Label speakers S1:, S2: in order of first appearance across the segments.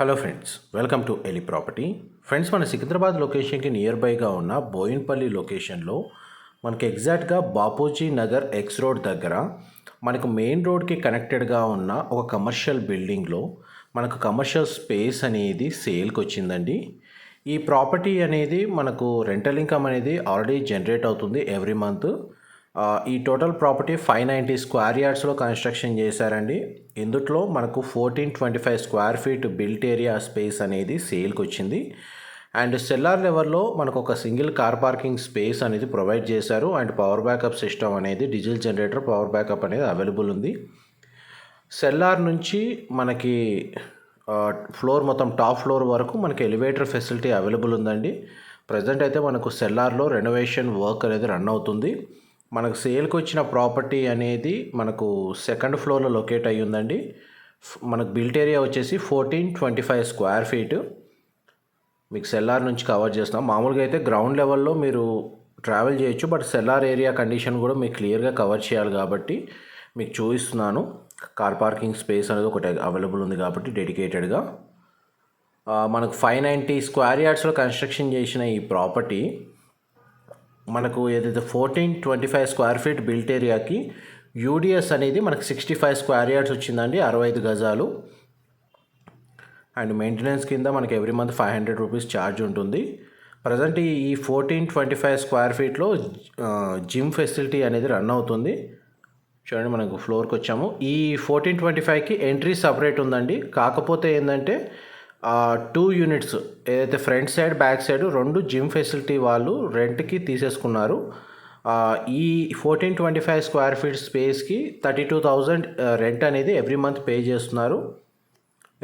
S1: Hello friends welcome to ఎలి property friends మన సికింద్రాబాద్ లొకేషన్కి నియర్ బైగా ఉన్న బోయిన్పల్లి లొకేషన్లో మనకి ఎగ్జాక్ట్గా బాపూజీ నగర్ ఎక్స్ రోడ్ దగ్గర మనకు మెయిన్ రోడ్కి కనెక్టెడ్గా ఉన్న ఒక కమర్షియల్ బిల్డింగ్లో మనకు కమర్షియల్ స్పేస్ అనేది సేల్కి వచ్చిందండి. ఈ ప్రాపర్టీ అనేది మనకు రెంటల్ ఇన్కమ్ అనేది ఆల్రెడీ జనరేట్ అవుతుంది ఎవ్రీ మంత్ ఈ total property five ninety square యార్డ్స్లో construction చేశారండి. ఇందుట్లో మనకు fourteen twenty five square feet built area space అనేది సేల్కి వచ్చింది. అండ్ సెల్లార్ లెవెల్లో మనకు ఒక సింగిల్ కార్ పార్కింగ్ స్పేస్ అనేది ప్రొవైడ్ చేశారు. అండ్ పవర్ బ్యాకప్ సిస్టమ్ అనేది డీజిల్ జనరేటర్ పవర్ బ్యాకప్ అనేది అవైలబుల్ ఉంది. సెల్లార్ నుంచి మనకి ఫ్లోర్ మొత్తం టాప్ ఫ్లోర్ వరకు మనకి ఎలివేటర్ ఫెసిలిటీ అవైలబుల్ ఉందండి. ప్రజెంట్ అయితే మనకు సెల్లార్లో రెనోవేషన్ వర్క్ అనేది రన్ అవుతుంది. మనకు సేల్కి వచ్చిన ప్రాపర్టీ అనేది మనకు సెకండ్ ఫ్లోర్లో లొకేట్ అయ్యి ఉందండి. మనకు బిల్ట్ ఏరియా వచ్చేసి fourteen twenty five square feet. మీకు సెల్లార్ నుంచి కవర్ చేస్తున్నాం. మామూలుగా అయితే గ్రౌండ్ లెవెల్లో మీరు ట్రావెల్ చేయొచ్చు బట్ సెల్లార్ ఏరియా కండిషన్ కూడా మీకు క్లియర్గా కవర్ చేయాలి కాబట్టి మీకు చూపిస్తున్నాను. కార్ పార్కింగ్ స్పేస్ అనేది ఒకటి అవైలబుల్ ఉంది కాబట్టి డెడికేటెడ్గా. మనకు ఫైవ్ నైంటీ స్క్వేర్ యార్డ్స్లో కన్స్ట్రక్షన్ చేసిన ఈ ప్రాపర్టీ మనకు ఏదైతే fourteen twenty five square feet built ఏరియాకి యూడిఎస్ అనేది మనకు సిక్స్టీ ఫైవ్ స్క్వేర్ యార్డ్స్ వచ్చిందండి అరవై ఐదు గజాలు. అండ్ మెయింటెనెన్స్ కింద మనకి every month five hundred rupees charge ఉంటుంది. ప్రజెంట్ ఈ ఫోర్టీన్ ట్వంటీ ఫైవ్ స్క్వేర్ ఫీట్లో జిమ్ ఫెసిలిటీ అనేది రన్ అవుతుంది. చూడండి మనకు ఫ్లోర్కి వచ్చాము. ఈ ఫోర్టీన్ ట్వంటీ ఫైవ్కి ఎంట్రీ సపరేట్ ఉందండి. కాకపోతే ఏంటంటే టూ యూనిట్స్ ఏదైతే ఫ్రంట్ సైడ్ బ్యాక్ సైడ్ రెండు జిమ్ ఫెసిలిటీ వాళ్ళు రెంట్కి తీసేసుకున్నారు. ఈ fourteen twenty five square feet స్పేస్కి thirty two thousand rent అనేది ఎవ్రీ మంత్ పే చేస్తున్నారు.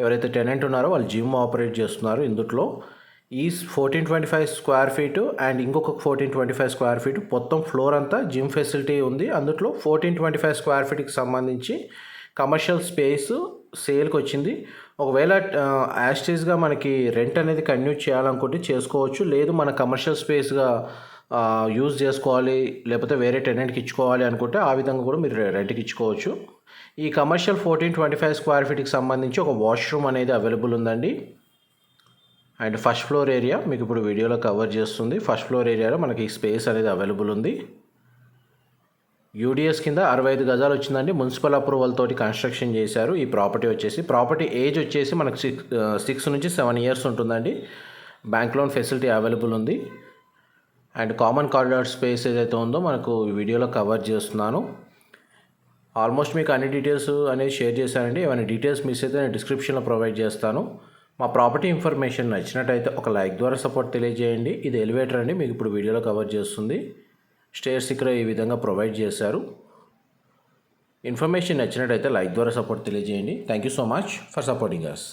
S1: ఎవరైతే టెనెంట్ ఉన్నారో వాళ్ళు జిమ్ ఆపరేట్ చేస్తున్నారు ఇందుట్లో. ఈ fourteen twenty five square feet and ఇంకొక fourteen twenty five square feet మొత్తం ఫ్లోర్ అంతా జిమ్ ఫెసిలిటీ ఉంది. అందులో ఫోర్టీన్ ట్వంటీ ఫైవ్ స్క్వేర్ ఫీట్కి సంబంధించి కమర్షియల్ స్పేస్ సేల్కి వచ్చింది ఒకవేళ యాస్టేజ్గా మనకి రెంట్ అనేది కంటిన్యూ చేయాలనుకుంటే చేసుకోవచ్చు. లేదు మన కమర్షియల్ స్పేస్గా యూజ్ చేసుకోవాలి. లేకపోతే వేరే టెనెంట్కి ఇచ్చుకోవాలి అనుకుంటే ఆ విధంగా కూడా మీరు రెంట్కి ఇచ్చుకోవచ్చు. ఈ commercial fourteen twenty five square ఫీట్కి సంబంధించి ఒక వాష్రూమ్ అనేది అవైలబుల్ ఉందండి. అండ్ ఫస్ట్ ఫ్లోర్ ఏరియా మీకు ఇప్పుడు వీడియోలో కవర్ చేస్తుంది. ఫస్ట్ ఫ్లోర్ ఏరియాలో మనకి స్పేస్ అనేది అవైలబుల్ ఉంది. యూడిఎస్ కింద అరవై ఐదు గజాలు వచ్చిందండి. మున్సిపల్ అప్రూవల్ తోటి కన్స్ట్రక్షన్ చేశారు. ఈ ప్రాపర్టీ వచ్చేసి ప్రాపర్టీ ఏజ్ వచ్చేసి మనకు సిక్స్ సిక్స్ నుంచి సెవెన్ ఇయర్స్ ఉంటుందండి. బ్యాంక్ లోన్ ఫెసిలిటీ అవైలబుల్ ఉంది. అండ్ కామన్ కారిడార్ స్పేస్ ఏదైతే ఉందో మనకు వీడియోలో కవర్ చేస్తున్నాను. ఆల్మోస్ట్ మీకు అన్ని డీటెయిల్స్ అనేది షేర్ చేశానండి. ఏమైనా డీటెయిల్స్ మిస్ అయితే నేను డిస్క్రిప్షన్లో ప్రొవైడ్ చేస్తాను. మా ప్రాపర్టీ ఇన్ఫర్మేషన్ నచ్చినట్టయితే ఒక లైక్ ద్వారా సపోర్ట్ తెలియజేయండి. ఇది ఎలివేటర్ అండి. మీకు ఇప్పుడు వీడియోలో కవర్ చేస్తుంది. స్టేర్స్ ఇక్కడ ఈ విధంగా ప్రొవైడ్ చేశారు. ఇన్ఫర్మేషన్ నచ్చినట్టయితే లైక్ ద్వారా సపోర్ట్ తెలియజేయండి. Thank you so much for supporting us